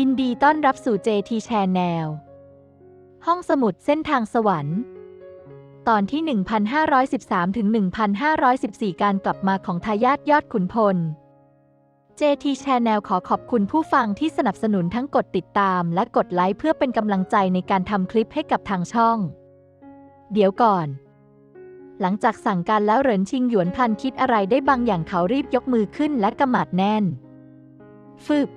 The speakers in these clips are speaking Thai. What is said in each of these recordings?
ยินดีต้อนรับสู่ JT Channel ห้องสมุดเส้นทางสวรรค์ ตอนที่ 1513 ถึง 1514 การกลับมาของทายาทยอดขุนพล JT Channel ขอขอบคุณผู้ฟังที่สนับสนุนทั้งกดติดตามและกดไลค์เพื่อเป็นกำลังใจในการทำคลิปให้กับทางช่อง เดี๋ยวก่อน หลังจากสั่งการแล้วเหรินชิงหยวนพลันคิดอะไรได้บางอย่างเขารีบยกมือขึ้นและกำมัดแน่น ฟึบ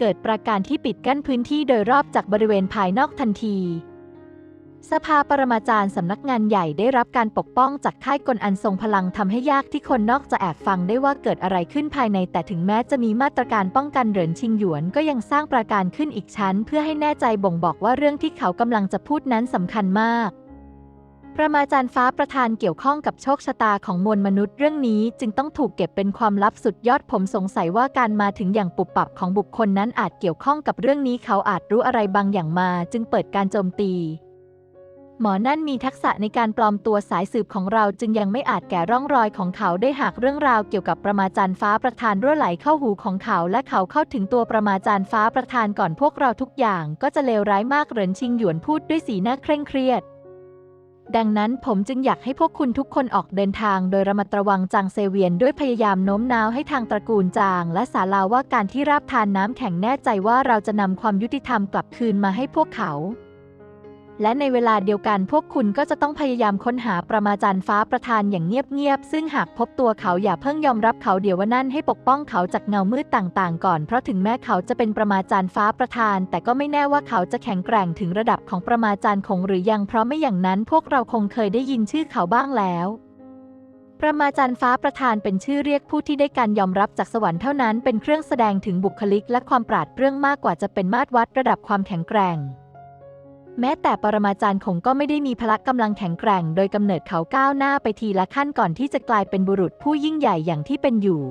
เกิดประการที่ปิดกั้นพื้นที่โดยรอบจากบริเวณภายนอกทันที สภาปรมาจารย์สำนักงานใหญ่ได้รับการปกป้องจากค่ายกลอันทรงพลังทำให้ยากที่คนนอกจะแอบฟังได้ว่าเกิดอะไรขึ้นภายใน แต่ถึงแม้จะมีมาตรการป้องกันเหรินชิงหยวน ก็ยังสร้างประการขึ้นอีกชั้น เพื่อให้แน่ใจบ่งบอกว่าเรื่องที่เขากำลังจะพูดนั้นสำคัญมาก ประมาจารย์ฟ้าประธานเกี่ยวข้องกับโชคชะตาของมวลมนุษย์เรื่องนี้จึงต้องถูกเก็บเป็นความลับสุดยอดผมสงสัยว่าการมาถึงอย่างปุบปับของบุคคลนั้นอาจเกี่ยวข้องกับเรื่องนี้เขาอาจรู้อะไรบางอย่างมาจึงเปิดการโจมตี หมอนั่นมีทักษะในการปลอมตัวสายสืบของเราจึงยังไม่อาจแก่ร่องรอยของเขาได้หากเรื่องราวเกี่ยวกับประมาจารย์ฟ้าประธานรั่วไหลเข้าหูของเขา และเขาเข้าถึงตัวประมาจารย์ฟ้าประธานก่อนพวกเราทุกอย่าง ก็จะเลวร้ายมากเหรินชิงหยวนพูดด้วยสีหน้าเคร่งเครียด ดังนั้นผมจึงอยากให้พวกคุณทุกคนออกเดินทางโดยระมัดระวังจางเซเวียนด้วยพยายามโน้มน้าวให้ทางตระกูลจาง และสาลาว่าการที่ราบทานน้ำแข็งแน่ใจว่าเราจะนำความยุติธรรมกลับคืนมาให้พวกเขา และในเวลาเดียวกันพวกคุณก็จะต้องพยายามค้นหาประมาจารย์ฟ้าประธานอย่างเงียบๆ ซึ่งหากพบตัวเขาอย่าเพิ่งยอมรับเขาเดี๋ยววันนั้นให้ปกป้องเขาจากเงามืดต่างๆ ก่อน เพราะถึงแม้เขาจะเป็นประมาจารย์ฟ้าประธาน แต่ก็ไม่แน่ว่าเขาจะแข็งแกร่งถึงระดับของประมาจารย์คงหรือยังเพราะไม่อย่างนั้นพวกเราคงเคยได้ยินชื่อเขาบ้างแล้วประมาจารย์ฟ้าประธานเป็นชื่อเรียกผู้ที่ได้การยอมรับจากสวรรค์เท่านั้นเป็นเครื่องแสดงถึงบุคลิกและความปราดเปรื่องมากกว่าจะเป็นมาตรวัดระดับความแข็งแกร่ง แม้แต่ปรมาจารย์คงก็ไม่ได้มีพละกำลังแข็งแกร่ง โดยกำเนิดเขาก้าวหน้าไปทีละขั้นก่อนที่จะกลายเป็นบุรุษผู้ยิ่งใหญ่อย่างที่เป็นอยู่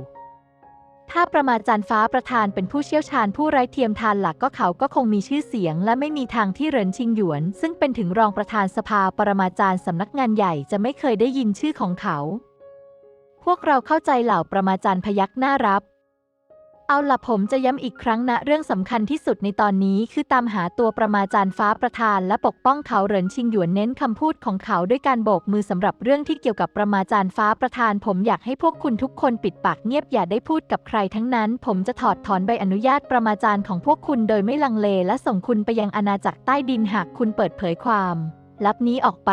ถ้าประมาจารย์ฟ้าประธานเป็นผู้เชี่ยวชาญผู้ไร้เทียมทานหลักก็เขาก็คงมีชื่อเสียง และไม่มีทางที่เหรินชิงหยวน ซึ่งเป็นถึงรองประธานสภาปรมาจารย์สำนักงานใหญ่จะไม่เคยได้ยินชื่อของเขา พวกเราเข้าใจเหล่าประมาจารย์พยักหน้ารับ เอาล่ะผมจะย้ำอีกครั้งนะ เรื่องสำคัญที่สุดในตอนนี้คือตามหาตัวประมาจารย์ฟ้าประธานและปกป้องเขาเหรินชิงหยวนเน้นคำพูดของเขาด้วยการโบกมือสำหรับเรื่องที่เกี่ยวกับประมาจารย์ฟ้าประธาน ผมอยากให้พวกคุณทุกคนปิดปากเงียบอย่าได้พูดกับใครทั้งนั้น ผมจะถอดถอนใบอนุญาตประมาจารย์ของพวกคุณโดยไม่ลังเล และส่งคุณไปยังอาณาจักรใต้ดินหากคุณเปิดเผยความ ลับนี้ออกไป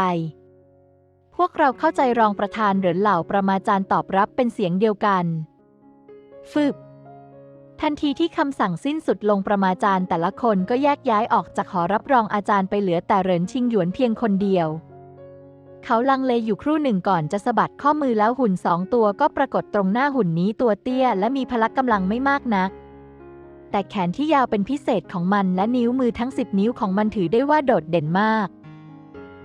พวกเราเข้าใจรองประธานเหรินเหล่าประมาจารย์ตอบรับเป็นเสียงเดียวกัน ฟึบ ทันทีที่คำสั่งสิ้นสุดลงประมาจารย์แต่ละคนก็แยกย้ายออกจากหอรับรองอาจารย์ไปเหลือแต่เหรินชิงหยวนเพียงคนเดียว เขาลังเลอยู่ครู่หนึ่งก่อนจะสะบัดข้อมือแล้วหุ่นสองตัวก็ปรากฏตรงหน้าหุ่นนี้ตัวเตี้ยและมีพละกำลังไม่มากนัก แต่แขนที่ยาวเป็นพิเศษของมันและนิ้วมือทั้งสิบนิ้วของมันถือได้ว่าโดดเด่นมาก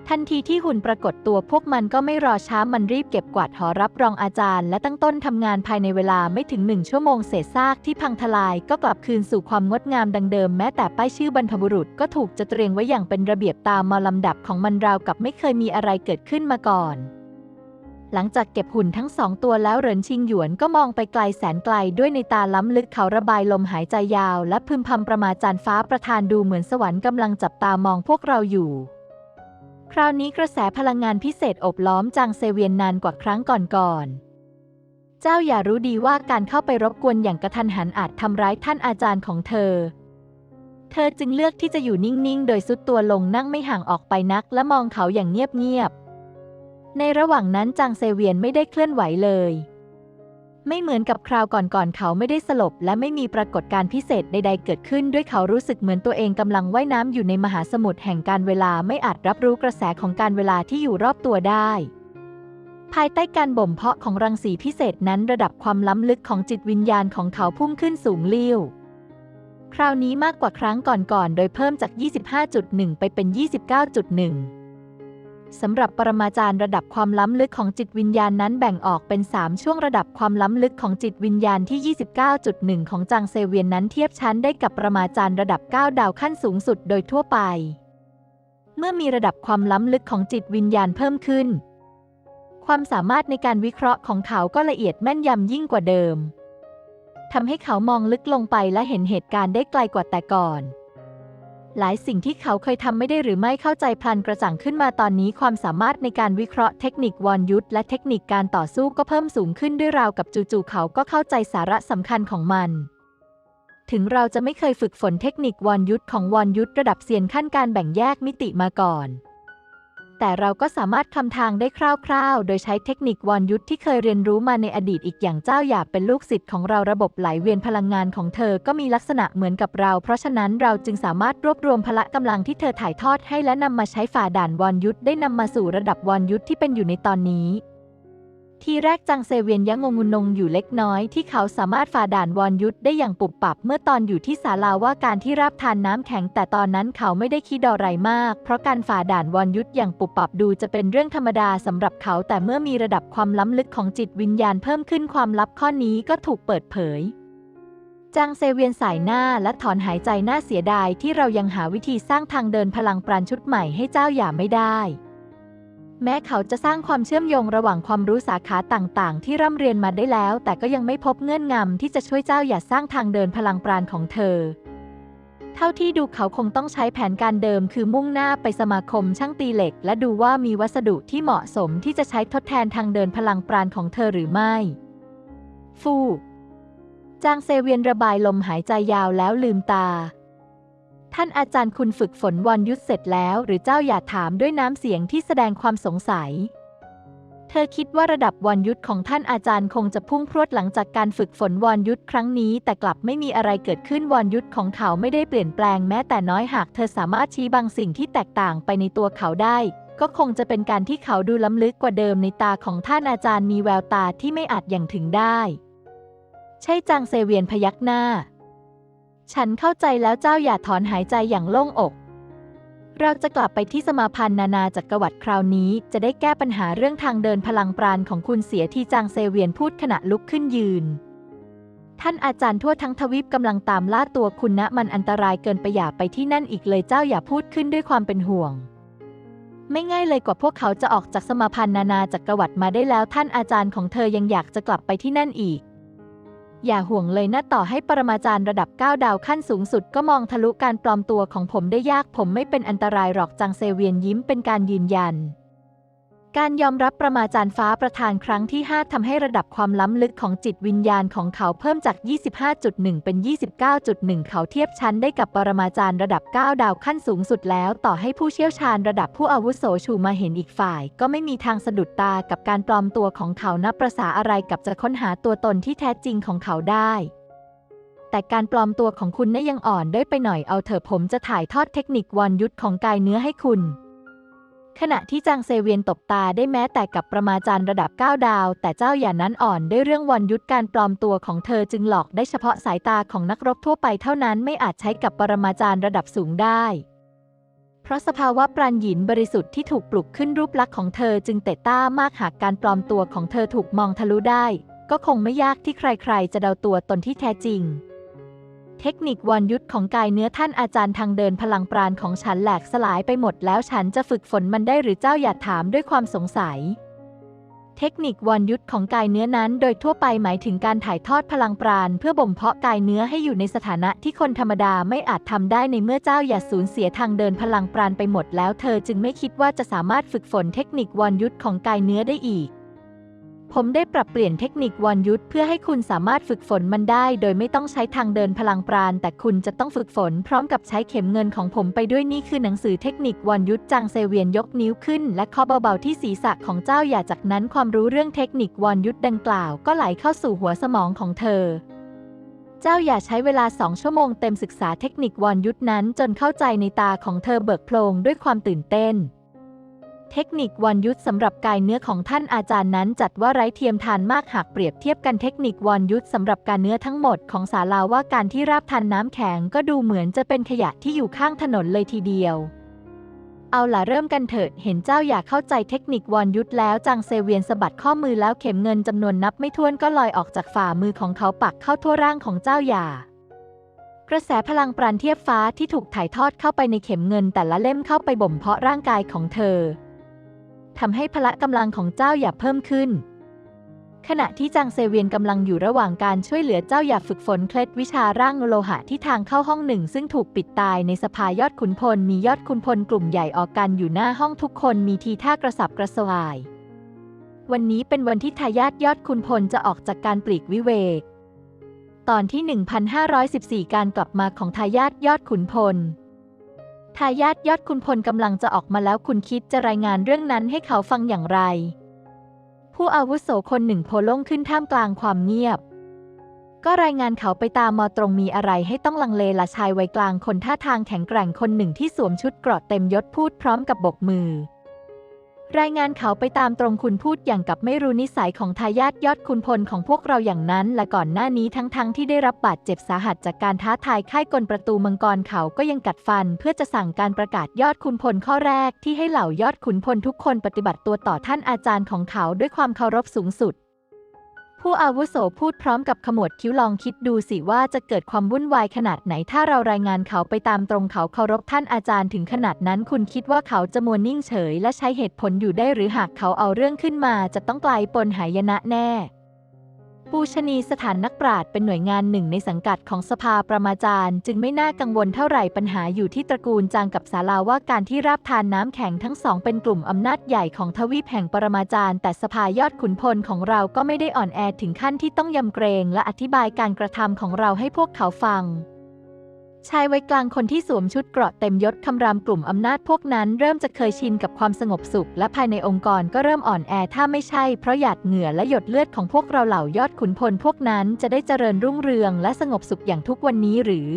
ทันทีที่หุ่นปรากฏตัวพวกมันก็ไม่รอช้ามันรีบเก็บกวาดหอรับรองอาจารย์ และตั้งต้นทำงานภายในเวลาไม่ถึงหนึ่งชั่วโมงเศษซากที่พังทลายก็กลับคืนสู่ความงดงามดังเดิมแม้แต่ป้ายชื่อบรรพบุรุษก็ถูกจัดเรียงไว้อย่างเป็นระเบียบตามมาลำดับของมันราวกับไม่เคยมีอะไรเกิดขึ้นมาก่อนหลังจากเก็บหุ่นทั้งสองตัวแล้วเหรินชิงหยวนก็มองไปไกลแสนไกลด้วยในตาล้ำลึกเขาระบายลมหายใจยาว และพึมพำประมาจารย์ฟ้าประธานดูเหมือนสวรรค์กำลังจับตามองพวกเราอยู่ คราวนี้กระแสพลังงานพิเศษอบล้อมจางเซเวียนนานกว่าครั้งก่อนๆ เจ้าอย่ารู้ดีว่าการเข้าไปรบกวนอย่างกระทันหันอาจทำร้ายท่านอาจารย์ของเธอ เธอจึงเลือกที่จะอยู่นิ่งๆ โดยซุดตัวลงนั่งไม่ห่างออกไปนักและมองเขาอย่างเงียบๆ ในระหว่างนั้นจางเซเวียนไม่ได้เคลื่อนไหวเลย ไม่เหมือนกับคราวก่อนๆ เขาไม่ได้สลบ และไม่มีปรากฏการณ์พิเศษใด ๆ เกิดขึ้น ด้วยเขารู้สึกเหมือนตัวเองกำลังว่ายน้ำอยู่ในมหาสมุทรแห่งการเวลาไม่อาจรับรู้กระแสของการเวลาที่อยู่รอบตัวได้ ภายใต้การบ่มเพาะของรังสีพิเศษนั้นระดับความล้ำลึกของจิตวิญญาณของเขาพุ่งขึ้นสูงลิ่ว คราวนี้มากกว่าครั้งก่อนๆ โดยเพิ่มจาก 25.1 ไปเป็น 29.1 สำหรับปรมาจารย์ระดับความล้ำลึกของจิตวิญญาณนั้นแบ่งออกเป็น 3 ช่วงระดับความล้ำลึกของจิตวิญญาณที่ 29.1 ของจางเซเวียนนั้นเทียบชั้นได้กับปรมาจารย์ระดับ 9 ดาวขั้นสูงสุดโดยทั่วไป เมื่อมีระดับความล้ำลึกของจิตวิญญาณเพิ่มขึ้น ความสามารถในการวิเคราะห์ของเขาก็ละเอียดแม่นยำยิ่งกว่าเดิมทำให้เขามองลึกลงไปและเห็นเหตุการณ์ได้ไกลกว่าแต่ก่อน หลายสิ่งที่เขาเคยทำไม่ได้หรือไม่เข้าใจพลันกระจ่างขึ้นมาตอนนี้ความสามารถในการวิเคราะห์เทคนิควอนยุทธและเทคนิคการต่อสู้ก็เพิ่มสูงขึ้นด้วยราวกับจู่ๆเขาก็เข้าใจสาระสำคัญของมัน ถึงเราจะไม่เคยฝึกฝนเทคนิควอนยุทธของวอนยุทธระดับเซียนขั้นการแบ่งแยกมิติมาก่อน แต่เราก็สามารถคำทางได้คร่าวๆ โดยใช้เทคนิควอนยุทธที่เคยเรียนรู้มาในอดีตอีกอย่างเจ้าหยาบเป็นลูกศิษย์ของเราระบบไหลเวียนพลังงานของเธอก็มีลักษณะเหมือนกับเรา เพราะฉะนั้นเราจึงสามารถรวบรวมพละกำลังที่เธอถ่ายทอดให้และนำมาใช้ฝ่าด่านวอนยุทธได้นำมาสู่ระดับวอนยุทธที่เป็นอยู่ในตอนนี้ ทีแรกจังเซเวียนยังงงุนงอยู่เล็กน้อยที่เขาสามารถฝ่าด่านวอนยุทธได้อย่างปุบปับ เมื่อตอนอยู่ที่ศาลาว่าการที่ราบทานน้ำแข็ง แต่ตอนนั้นเขาไม่ได้คิดอะไรมาก เพราะการฝ่าด่านวอนยุทธอย่างปุบปับดูจะเป็นเรื่องธรรมดาสำหรับเขา แต่เมื่อมีระดับความล้ำลึกของจิตวิญญาณเพิ่มขึ้นความลับข้อนี้ก็ถูกเปิดเผยจางเซเวียนสายหน้าและถอนหายใจน่าเสียดายที่เรายังหาวิธีสร้างทางเดินพลังปราณชุดใหม่ให้เจ้าหย่าไม่ได้ แม้เขาจะสร้างความเชื่อมโยงระหว่างความรู้สาขาต่างๆ ที่ร่ำเรียนมาได้แล้ว แต่ก็ยังไม่พบเงื่อนงำที่จะช่วยเจ้าหย่าสร้างทางเดินพลังปราณของเธอ เท่าที่ดูเขาคงต้องใช้แผนการเดิมคือมุ่งหน้าไปสมาคมช่างตีเหล็ก และดูว่ามีวัสดุที่เหมาะสมที่จะใช้ทดแทนทางเดินพลังปราณของเธอหรือไม่ ฟูจางเซเวียนระบายลมหายใจยาวแล้วลืมตา ท่านอาจารย์คุณฝึกฝนวอนยุทธเสร็จแล้ว หรือเจ้าอย่าถามด้วยน้ำเสียงที่แสดงความสงสัย เธอคิดว่าระดับวอนยุทธของท่านอาจารย์คงจะพุ่งพรวดหลังจากการฝึกฝนวอนยุทธครั้งนี้ แต่กลับไม่มีอะไรเกิดขึ้นวอนยุทธของเขาไม่ได้เปลี่ยนแปลงแม้แต่น้อยหากเธอสามารถชี้บางสิ่งที่แตกต่างไปในตัวเขาได้ ก็คงจะเป็นการที่เขาดูล้ำลึกกว่าเดิมในตาของท่านอาจารย์มีแววตาที่ไม่อาจอย่างถึงได้ ใช่จางเซเวียนพยักหน้า ฉันเข้าใจแล้วเจ้าอย่าถอนหายใจอย่างโล่งอก เราจะกลับไปที่สมาพันธ์นานาจักรวรรดิคราวนี้ จะได้แก้ปัญหาเรื่องทางเดินพลังปราณของคุณเสียที่จางเซเวียนพูดขณะลุกขึ้นยืน ท่านอาจารย์ทั่วทั้งทวีปกำลังตามล่าตัวคุณนะมันอันตรายเกินไปอย่าไปที่นั่นอีกเลยเจ้าอย่าพูดขึ้นด้วยความเป็นห่วงไม่ง่ายเลยกว่าพวกเขาจะออกจากสมาพันธ์นานาจักรวรรดิมาได้แล้วท่านอาจารย์ของเธอยังอยากจะกลับไปที่นั่นอีก อย่าห่วงเลยนะต่อให้ปรมาจารย์ระดับ 9 ดาวขั้นสูงสุดก็มองทะลุการปลอมตัวของผมได้ยากผมไม่เป็นอันตรายหรอกจังเซเวียนยิ้มเป็นการยืนยัน การยอมรับประมาจารย์ฟ้าประธานครั้งที่ 5ทำให้ระดับความล้ำลึกของจิตวิญญาณของเขาเพิ่มจาก 25.1 เป็น 29.1 เขาเทียบชั้นได้กับปรมาจารย์ระดับ 9 ดาวขั้นสูงสุดแล้ว ต่อให้ผู้เชี่ยวชาญระดับผู้อาวุโสชูมาเห็นอีกฝ่าย ก็ไม่มีทางสะดุดตากับการปลอมตัวของเขานับประษาอะไรกับจะค้นหาตัวตนที่แท้จริงของเขาได้แต่การปลอมตัวของคุณน่ะยังอ่อนด้อยไปหน่อยเอาเถอะผมจะถ่ายทอดเทคนิควอนยุทธของกายเนื้อให้คุณ ขณะที่จางเซเวียนตบตาได้แม้แต่กับประมาจารย์ระดับ 9 ดาว แต่เจ้าอย่านั้นอ่อนด้วยเรื่องวันยุทธการปลอมตัวของเธอจึงหลอกได้เฉพาะสายตาของนักรบทั่วไปเท่านั้นไม่อาจใช้กับปรมาจารย์ระดับสูงได้ เพราะสภาวะปราณหยินบริสุทธิ์ที่ถูกปลุกขึ้นรูปลักษณ์ของเธอจึงเตะต้ามากหากการปลอมตัวของเธอถูกมองทะลุได้ ก็คงไม่ยากที่ใครๆ จะเดาตัวตนที่แท้จริง เทคนิควอนยุทธของกายเนื้อท่านอาจารย์ทางเดินพลังปราณของฉันแหลกสลายไปหมดแล้วฉันจะฝึกฝนมันได้หรือเจ้าอย่าถามด้วยความสงสัย เทคนิควอนยุทธของกายเนื้อนั้นโดยทั่วไปหมายถึงการถ่ายทอดพลังปราณเพื่อบ่มเพาะกายเนื้อให้อยู่ในสถานะที่คนธรรมดาไม่อาจทำได้ในเมื่อเจ้าอย่าสูญเสียทางเดินพลังปราณไปหมดแล้วเธอจึงไม่คิดว่าจะสามารถฝึกฝนเทคนิควอนยุทธของกายเนื้อได้อีก ผมได้ปรับเปลี่ยนเทคนิควอนยุทธเพื่อให้คุณสามารถฝึกฝนมันได้ โดยไม่ต้องใช้ทางเดินพลังปราณ แต่คุณจะต้องฝึกฝน พร้อมกับใช้เข็มเงินของผมไปด้วยนี่คือหนังสือเทคนิควอนยุทธจางเซเวียนยกนิ้วขึ้น และเคาะเบาๆที่ศีรษะของเจ้าอย่าจากนั้นความรู้เรื่องเทคนิควอนยุทธดังกล่าว ก็ไหลเข้าสู่หัวสมองของเธอเจ้าอย่าใช้เวลาสองชั่วโมงเต็มศึกษาเทคนิควอนยุทธนั้นจนเข้าใจในตาของเธอเบิกโพลงด้วยความตื่นเต้น เทคนิควอนยุทธสำหรับกายเนื้อของท่านอาจารย์นั้น จัดว่าไร้เทียมทานมากหากเปรียบเทียบกันเทคนิควอนยุทธสำหรับการเนื้อทั้งหมดของศาลาว่าการที่ราบทันน้ำแข็งก็ดูเหมือนจะเป็นขยะที่อยู่ข้างถนนเลยทีเดียว เอาล่ะเริ่มกันเถิดเห็นเจ้าอยากเข้าใจเทคนิควอนยุทธแล้วจังเซเวียนสะบัดข้อมือแล้วเข็มเงินจำนวนนับไม่ถ้วนก็ลอยออกจากฝ่ามือของเขาปักเข้าทั่วร่างของเจ้าหย่ากระแสพลังปราณเทียบฟ้าที่ถูกถ่ายทอดเข้าไปในเข็มเงินแต่ละเล่มเข้าไปบ่มเพาะร่างกายของเธอ ทำให้พละกำลังของเจ้าอย่าเพิ่มขึ้น ขณะที่จางเซเวียนกำลังอยู่ระหว่างการช่วยเหลือเจ้าหยาฝึกฝนเคล็ดวิชาร่างโลหะที่ทางเข้าห้องหนึ่ง ซึ่งถูกปิดตายในสภายอดขุนพลมียอดขุนพลกลุ่มใหญ่ออกกันอยู่หน้าห้องทุกคนมีทีท่ากระสับกระส่าย วันนี้เป็นวันที่ทายาทยอดขุนพลจะออกจากการปลีกวิเวก ตอนที่ 1514 การกลับมาของทายาทยอดขุนพล ทายาทยอดคุณพลกำลังจะออกมาแล้วคุณคิดจะรายงานเรื่องนั้นให้เขาฟังอย่างไร ผู้อาวุโสคนหนึ่งโพล่งขึ้นท่ามกลางความเงียบ ก็รายงานเขาไปตามมอตรงมีอะไรให้ต้องลังเลละชายวัยกลางคนท่าทางแข็งแกร่งคนหนึ่งที่สวมชุดเกราะเต็มยศพูดพร้อมกับบกมือ รายงานเขาไปตามตรงคุณพูดอย่างกับไม่รู้นิสัยของทายาทยอดคุณพลของพวกเราอย่างนั้น และก่อนหน้านี้ทั้งๆทที่ได้รับบาดเจ็บสาหัสจากการท้าทายค่ายกลประตูมังกรเขาก็ยังกัดฟัน เพื่อจะสั่งการประกาศยอดคุณพลข้อแรกที่ให้เหล่ายอดขุนพลทุกคนปฏิบัติตัวต่อท่านอาจารย์ของเขาด้วยความเคารพสูงสุด ผู้อาวุโสพูดพร้อมกับขมวดคิ้วลองคิดดูสิว่าจะเกิดความวุ่นวายขนาดไหน ถ้าเรารายงานเขาไปตามตรงเขาเคารพท่านอาจารย์ถึงขนาดนั้น คุณคิดว่าเขาจะมัวนิ่งเฉย และใช้เหตุผลอยู่ได้หรือหากเขาเอาเรื่องขึ้นมา จะต้องกลายปนหายนะแน่ ปูชนีสถานนักปราชญ์เป็นหน่วยงานหนึ่งในสังกัดของสภาประมาจารย์ จึงไม่น่ากังวลเท่าไหร่ปัญหาอยู่ที่ตระกูลจางกับศาลาว่าการที่ราบทานน้ำแข็งทั้งสองเป็นกลุ่มอำนาจใหญ่ของทวีปแห่งปรมาจารย์ แต่สภายอดขุนพลของเราก็ไม่ได้อ่อนแอถึงขั้นที่ต้องยำเกรง และอธิบายการกระทำของเราให้พวกเขาฟัง ชายวัยกลางคนที่สวมชุดเกราะเต็มยศคำรามกลุ่มอำนาจพวกนั้นเริ่มจะเคยชินกับความสงบสุข และภายในองค์กรก็เริ่มอ่อนแอถ้าไม่ใช่เพราะหยาดเหงื่อและหยดเลือดของพวกเราเหล่ายอดขุนพลพวกนั้นจะได้เจริญรุ่งเรืองและสงบสุขอย่างทุกวันนี้หรือ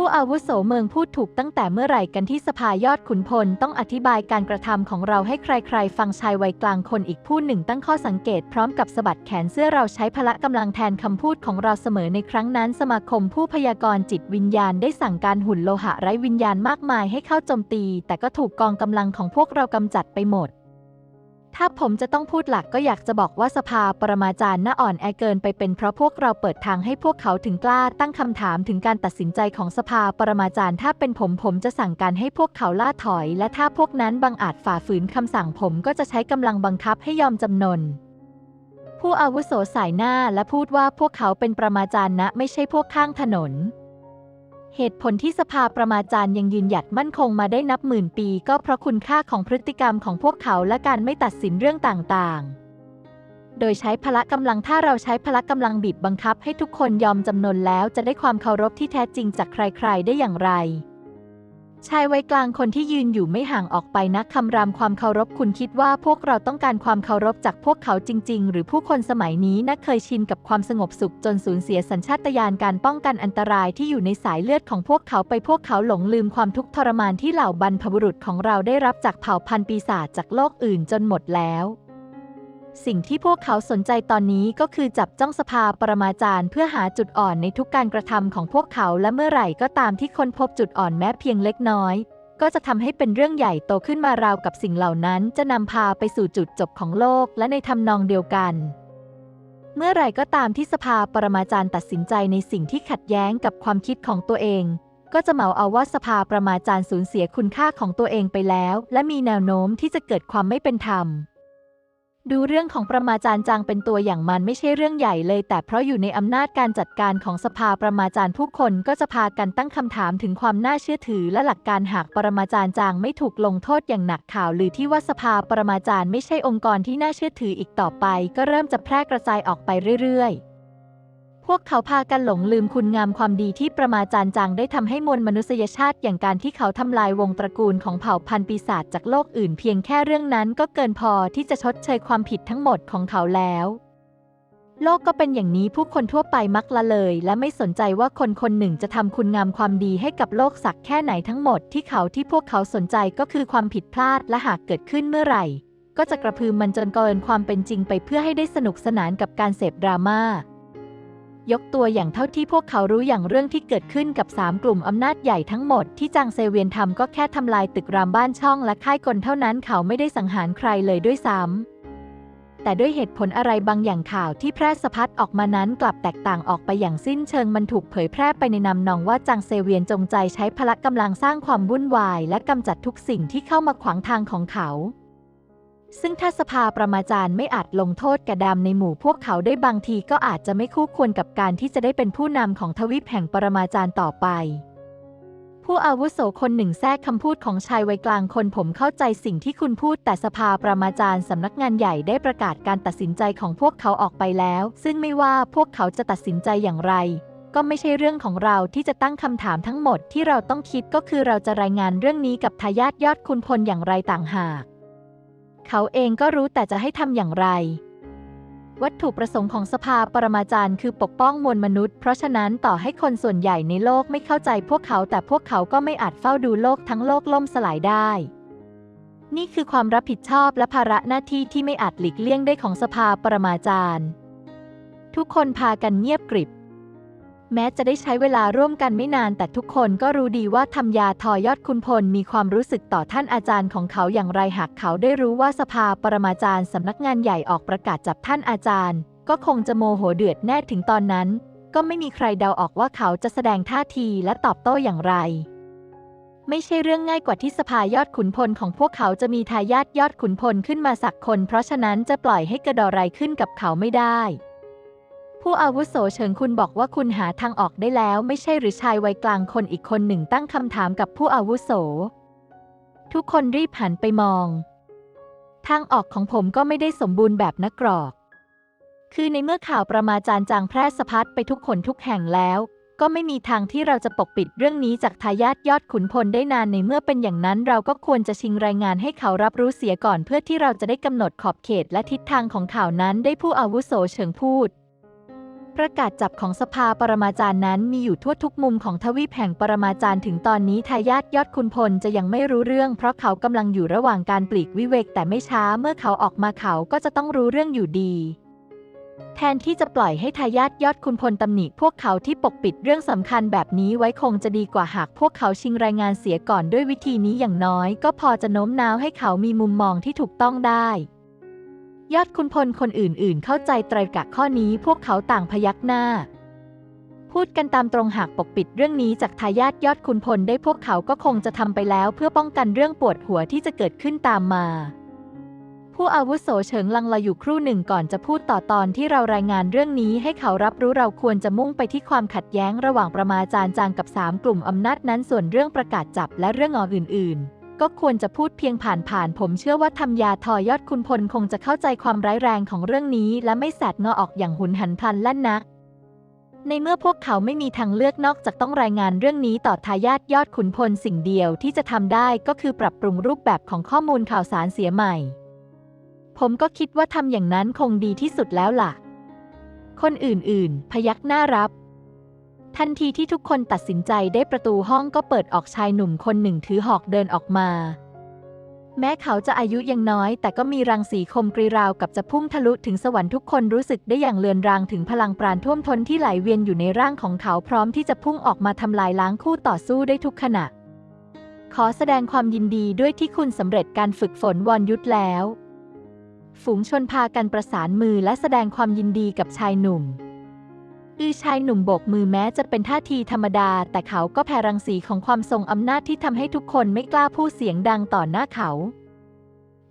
ผู้อาวุโสเมืองพูดถูกตั้งแต่เมื่อไหร่กันที่สภายอดขุนพลต้องอธิบายการกระทำของเราให้ใครๆ ฟังชายวัยกลางคนอีกผู้หนึ่งตั้งข้อสังเกตพร้อมกับสะบัดแขนเสื้อเราใช้พละกำลังแทนคำพูดของเราเสมอในครั้งนั้น สมาคมผู้พยากรณ์จิตวิญญาณได้สั่งการหุ่นโลหะไร้วิญญาณมากมายให้เข้าโจมตี แต่ก็ถูกกองกำลังของพวกเรากำจัดไปหมด ถ้าผมจะต้องพูดหลักก็อยากจะบอกว่าสภาปรมาจารย์น่าอ่อนแอเกินไปเป็นเพราะพวกเราเปิดทางให้พวกเขาถึงกล้าตั้งคำถามถึงการตัดสินใจของสภาปรมาจารย์ถ้าเป็นผมผมจะสั่งการให้พวกเขาล่าถอย และถ้าพวกนั้นบังอาจฝ่าฝืนคำสั่งผมก็จะใช้กำลังบังคับให้ยอมจำนน ผู้อาวุโสสายหน้าและพูดว่าพวกเขาเป็นประมาจารย์นะไม่ใช่พวกข้างถนน เหตุผลที่สภาประมาจารย์ยังยืนหยัดมั่นคงมาได้นับหมื่นปี ก็เพราะคุณค่าของพฤติกรรมของพวกเขาและการไม่ตัดสินเรื่องต่างๆ โดยใช้พละกำลังถ้าเราใช้พละกำลังบีบบังคับให้ทุกคนยอมจำนนแล้วจะได้ความเคารพที่แท้จริงจากใครๆ ได้อย่างไร ชายวัยกลางคนที่ยืนอยู่ไม่ห่างออกไปนักคำรามความเคารพคุณคิดว่าพวกเราต้องการความเคารพจากพวกเขาจริง ๆ หรือผู้คนสมัยนี้นักเคยชินกับความสงบสุขจนสูญเสียสัญชาตญาณการป้องกันอันตรายที่อยู่ในสายเลือดของพวกเขาไปพวกเขาหลงลืมความทุกข์ทรมานที่เหล่าบรรพบุรุษของเราได้รับจากเผ่าพันธุ์ปีศาจจากโลกอื่นจนหมดแล้ว สิ่งที่พวกเขาสนใจตอนนี้ก็คือจับจ้องสภาปรมาจารย์ เพื่อหาจุดอ่อนในทุกการกระทำของพวกเขาและเมื่อไหร่ก็ตามที่คนพบจุดอ่อนแม้เพียงเล็กน้อย ก็จะทำให้เป็นเรื่องใหญ่โตขึ้นมาราวกับสิ่งเหล่านั้น จะนำพาไปสู่จุดจบของโลกและในทำนองเดียวกัน เมื่อไหร่ก็ตามที่สภาปรมาจารย์ตัดสินใจในสิ่งที่ขัดแย้งกับความคิดของตัวเอง ก็จะเหมาเอาว่าสภาประมาจารย์สูญเสียคุณค่าของตัวเองไปแล้ว และมีแนวโน้มที่จะเกิดความไม่เป็นธรรม ดูเรื่องของประมาจารย์จางเป็นตัวอย่างมันไม่ใช่เรื่องใหญ่เลย แต่เพราะอยู่ในอำนาจการจัดการของสภาประมาจารย์ผู้คนก็จะพากันตั้งคำถามถึงความน่าเชื่อถือ และหลักการหากปรมาจารย์จางไม่ถูกลงโทษอย่างหนักข่าวหรือที่ว่าสภาปรมาจารย์ไม่ใช่องค์กรที่น่าเชื่อถืออีกต่อไป ก็เริ่มจะแพร่กระจายออกไปเรื่อยๆ พวกเขาพากันหลงลืมคุณงามความดีที่ประมาจารย์จางได้ทำให้มวลมนุษยชาติอย่างการที่เขาทำลายวงตระกูลของเผ่าพันธุ์ปีศาจจากโลกอื่นเพียงแค่เรื่องนั้นก็เกินพอที่จะชดเชยความผิดทั้งหมดของเขาแล้ว โลกก็เป็นอย่างนี้ผู้คนทั่วไปมักละเลย และไม่สนใจว่าคนคนหนึ่งจะทำคุณงามความดีให้กับโลกสักแค่ไหนทั้งหมดที่เขาที่พวกเขาสนใจก็คือความผิดพลาดและหากเกิดขึ้นเมื่อไหร่ ก็จะกระพือมันจนเกินความเป็นจริงไปเพื่อให้ได้สนุกสนานกับการเสพดราม่า ยกตัวอย่างเท่าที่พวกเขารู้อย่างเรื่องที่เกิดขึ้นกับ 3 กลุ่มอำนาจใหญ่ทั้งหมดที่จางเซเวียนทำก็แค่ทำลายตึกรามบ้านช่องและค่ายกลเท่านั้นเขาไม่ได้สังหารใครเลยด้วยซ้ำแต่ด้วยเหตุผลอะไรบางอย่างข่าวที่แพร่สะพัดออกมานั้นกลับแตกต่างออกไปอย่างสิ้นเชิงมันถูกเผยแพร่ไปในนำนองว่าจางเซเวียนจงใจใช้พละกำลังสร้างความวุ่นวาย และกำจัดทุกสิ่งที่เข้ามาขวางทางของเขา ซึ่งถ้าสภาประมาจารย์ไม่อาจลงโทษกระดำในหมู่พวกเขาได้บางทีก็อาจจะไม่คู่ควรกับการที่จะได้เป็นผู้นำของทวีปแห่งปรมาจารย์ต่อไป ผู้อาวุโสคนหนึ่งแทรกคำพูดของชายวัยกลางคนผมเข้าใจสิ่งที่คุณพูดแต่สภาประมาจารย์สำนักงานใหญ่ได้ประกาศการตัดสินใจของพวกเขาออกไปแล้ว ซึ่งไม่ว่าพวกเขาจะตัดสินใจอย่างไรก็ไม่ใช่เรื่องของเราที่จะตั้งคำถามทั้งหมดที่เราต้องคิดก็คือเราจะรายงานเรื่องนี้กับทายาทยอดคุณพลอย่างไรต่างหาก เขาเองก็รู้แต่จะให้ทำอย่างไร วัตถุประสงค์ของสภาปรมาจารย์คือปกป้องมวลมนุษย์ เพราะฉะนั้นต่อให้คนส่วนใหญ่ในโลกไม่เข้าใจพวกเขาแต่พวกเขาก็ไม่อาจเฝ้าดูโลกทั้งโลกล่มสลายได้ นี่คือความรับผิดชอบและภาระหน้าที่ที่ไม่อาจหลีกเลี่ยงได้ของสภาปรมาจารย์ ทุกคนพากันเงียบกริบ แม้จะได้ใช้เวลาร่วมกันไม่นานแต่ทุกคนก็รู้ดีว่าธรรมยาทอยอดคุณพลมีความรู้สึกต่อท่านอาจารย์ของเขาอย่างไรหากเขาได้รู้ว่าสภาปรมาจารย์สำนักงานใหญ่ออกประกาศจับท่านอาจารย์ ก็คงจะโมโหเดือดแน่ถึงตอนนั้น ก็ไม่มีใครเดาออกว่าเขาจะแสดงท่าทีและตอบโต้อย่างไร ไม่ใช่เรื่องง่ายกว่าที่สภายอดขุนพลของพวกเขาจะมีทายาทยอดขุนพลขึ้นมาสักคน เพราะฉะนั้นจะปล่อยให้กระดอไรขึ้นกับเขาไม่ได้ ผู้อาวุโสเฉิงคุณบอกว่าคุณหาทางออกได้แล้ว ไม่ใช่หรือชายวัยกลางคนอีกคนหนึ่งตั้งคำถามกับผู้อาวุโส ทุกคนรีบหันไปมอง ทางออกของผมก็ไม่ได้สมบูรณ์แบบนักกรอก คือในเมื่อข่าวประมาจารย์จางแพร่สะพัดไปทุกคนทุกแห่งแล้ว ก็ไม่มีทางที่เราจะปกปิดเรื่องนี้จากทายาทยอดขุนพลได้นานในเมื่อเป็นอย่างนั้น เราก็ควรจะชิงรายงานให้เขารับรู้เสียก่อน เพื่อที่เราจะได้กำหนดขอบเขตและทิศทางของข่าวนั้นได้ผู้อาวุโสเฉิงพูด ประกาศจับของสภาปรมาจารย์นั้นมีอยู่ทั่วทุกมุมของทวีปแห่งปรมาจารย์ถึงตอนนี้ทายาทยอดคุณพลจะยังไม่รู้เรื่อง เพราะเขากำลังอยู่ระหว่างการปลีกวิเวกแต่ไม่ช้าเมื่อเขาออกมาเขาก็จะต้องรู้เรื่องอยู่ดี แทนที่จะปล่อยให้ทายาทยอดคุณพลตำหนิพวกเขาที่ปกปิดเรื่องสำคัญแบบนี้ไว้คงจะดีกว่าหากพวกเขาชิงรายงานเสียก่อนด้วยวิธีนี้อย่างน้อย ก็พอจะโน้มน้าวให้เขามีมุมมองที่ถูกต้องได้ ยอดคุณพลคนอื่นๆ เข้าใจไตรกะข้อนี้พวกเขาต่างพยักหน้า พูดกันตามตรงหากปกปิดเรื่องนี้จากทายาทยอดคุณพลได้พวกเขาก็คงจะทำไปแล้วเพื่อป้องกันเรื่องปวดหัวที่จะเกิดขึ้นตามมา ผู้อาวุโสเฉิงลังเลาอยู่ครู่หนึ่งก่อนจะพูดต่อตอนที่เรารายงานเรื่องนี้ให้เขารับรู้เราควรจะมุ่งไปที่ความขัดแย้งระหว่างประมาจารย์จางกับสามกลุ่มอำนาจนั้นส่วนเรื่องประกาศจับและเรื่องอื่นๆ ก็ควรจะพูดเพียงผ่านๆ ผมเชื่อว่าธรรมยาทอยอดคุณพลคงจะเข้าใจความร้ายแรงของเรื่องนี้ และไม่แสดงอออกอย่างหุนหันพลันแล่นนัก ในเมื่อพวกเขาไม่มีทางเลือกนอกจากต้องรายงานเรื่องนี้ต่อทายาทยอดขุนพลสิ่งเดียวที่จะทำได้ก็คือปรับปรุงรูปแบบของข้อมูลข่าวสารเสียใหม่ ผมก็คิดว่าทำอย่างนั้นคงดีที่สุดแล้วล่ะ คนอื่นๆ พยักหน้ารับ ทันทีที่ทุกคนตัดสินใจได้ประตูห้องก็เปิดออกชายหนุ่มคนหนึ่งถือหอกเดินออกมา แม้เขาจะอายุยังน้อย แต่ก็มีรังสีคมกรีราวกับจะพุ่งทะลุถึงสวรรค์ทุกคนรู้สึกได้อย่างเลือนรางถึงพลังปราณท่วมท้นที่ไหลเวียนอยู่ในร่างของเขาพร้อมที่จะพุ่งออกมาทำลายล้างคู่ต่อสู้ได้ทุกขณะ ขอแสดงความยินดีด้วยที่คุณสำเร็จการฝึกฝนวรยุทธแล้ว ฝูงชนพากันประสานมือและแสดงความยินดีกับชายหนุ่ม อือชายหนุ่มโบกมือแม้จะเป็นท่าทีธรรมดา แต่เขาก็แผ่รังสีของความทรงอำนาจที่ทำให้ทุกคนไม่กล้าพูดเสียงดังต่อหน้าเขา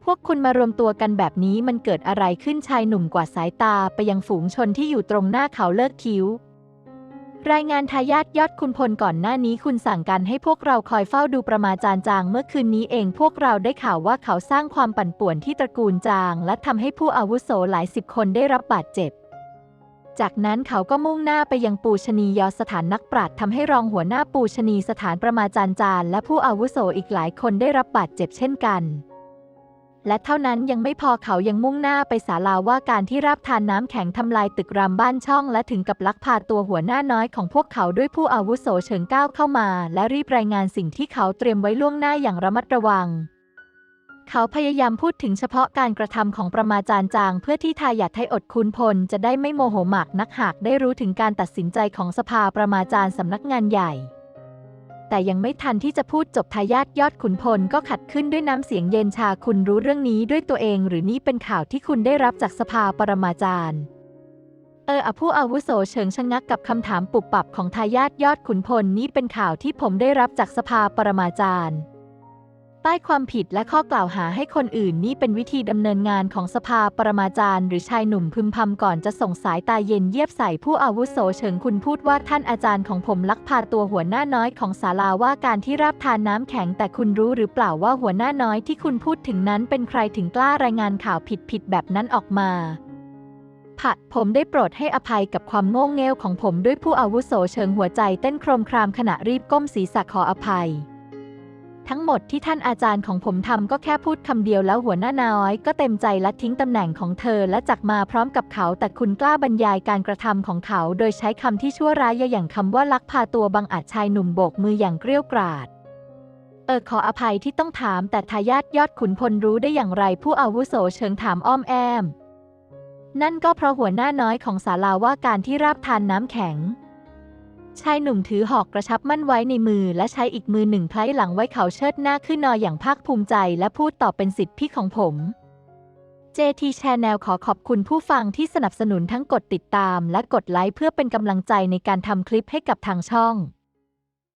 พวกคุณมารวมตัวกันแบบนี้มันเกิดอะไรขึ้นชายหนุ่มกว่าสายตาไปยังฝูงชนที่อยู่ตรงหน้าเขาเลิกคิ้ว รายงานทายาทยอดคุณพลก่อนหน้านี้คุณสั่งการให้พวกเราคอยเฝ้าดูประมาจารย์จางเมื่อคืนนี้เองพวกเราได้ข่าวว่าเขาสร้างความปั่นป่วนที่ตระกูลจาง และทำให้ผู้อาวุโสหลายสิบคนได้รับบาดเจ็บ จากนั้นเขาก็มุ่งหน้าไปยังปูชนียสถานนักปราชญ์ทำให้รองหัวหน้าปูชนีสถานประมาจารย์จารและผู้อาวุโสอีกหลายคนได้รับบาดเจ็บเช่นกัน และเท่านั้นยังไม่พอเขายังมุ่งหน้าไปศาลาว่าการที่ราบทานน้ำแข็งทำลายตึกรามบ้านช่อง และถึงกับลักพาตัวหัวหน้าน้อยของพวกเขาด้วยผู้อาวุโสเฉิงก้าวเข้ามา และรีบรายงานสิ่งที่เขาเตรียมไว้ล่วงหน้าอย่างระมัดระวัง เขาพยายามพูดถึงเฉพาะการกระทำของประมาจารย์จาง เพื่อที่ทายาทไทยอดคุณพล จะได้ไม่โมโหหมากนักหากได้รู้ถึงการตัดสินใจของสภาประมาจารย์สำนักงานใหญ่ แต่ยังไม่ทันที่จะพูดจบทายาทยอดขุนพลก็ขัดขึ้นด้วยน้ำเสียงเย็นชาคุณรู้เรื่องนี้ด้วยตัวเอง หรือนี่เป็นข่าวที่คุณได้รับจากสภาปรมาจารย์เอออผู้อาวุโสเฉิงชะงักกับคำถามปุบปับของทายาทยอดขุนพลนี่เป็นข่าวที่ผมได้รับจากสภาปรมาจารย์ ป้ความผิดและข้อกล่าวหาให้คนอื่นนี่เป็นวิธีดำเนินงานของสภาปรมาจารย์ หรือชายหนุ่มพึมพำก่อนจะส่งสายตาเย็นเยียบใส่ผู้อาวุโสเฉิงคุณพูดว่าท่านอาจารย์ของผมลักพาตัวหัวหน้าน้อยของศาลาว่าการที่ราบทานน้ำแข็งแต่คุณรู้หรือเปล่าว่าหัวหน้าน้อยที่คุณพูดถึงนั้นเป็นใครถึงกล้ารายงานข่าวผิดๆแบบนั้นออกมาผัดผมได้โปรดให้อภัยกับความโง่เง่ของผมด้วยผู้อาวุโสเชิงหัวใจเต้นโครมครามขณะรีบก้มศีรษะขออภัย ทั้งหมดที่ท่านอาจารย์ของผมทำก็แค่พูดคำเดียวแล้วหัวหน้าน้อย ก็เต็มใจละทิ้งตำแหน่งของเธอและจักมาพร้อมกับเขาแต่คุณกล้าบรรยายการกระทำของเขา โดยใช้คำที่ชั่วร้ายอย่างคำว่าลักพาตัวบังอาจชายหนุ่มโบกมืออย่างเกรี้ยวกราดเออขออภัยที่ต้องถามแต่ทายาทยอดขุนพลรู้ได้อย่างไรผู้อาวุโสเชิงถามอ้อมแอม นั่นก็เพราะหัวหน้าน้อยของศาลาว่าการที่ราบทานน้ำแข็ง ชายหนุ่มถือหอกกระชับมั่นไว้ในมือ และใช้อีกมือหนึ่งไพล่หลังไว้เขาเชิดหน้าขึ้นนออย่างภาคภูมิใจ และพูดต่อเป็นสิทธิพี่ของผม JT Channel ขอขอบคุณผู้ฟังที่สนับสนุนทั้งกดติดตาม และกดไลค์เพื่อเป็นกำลังใจในการทำคลิปให้กับทางช่อง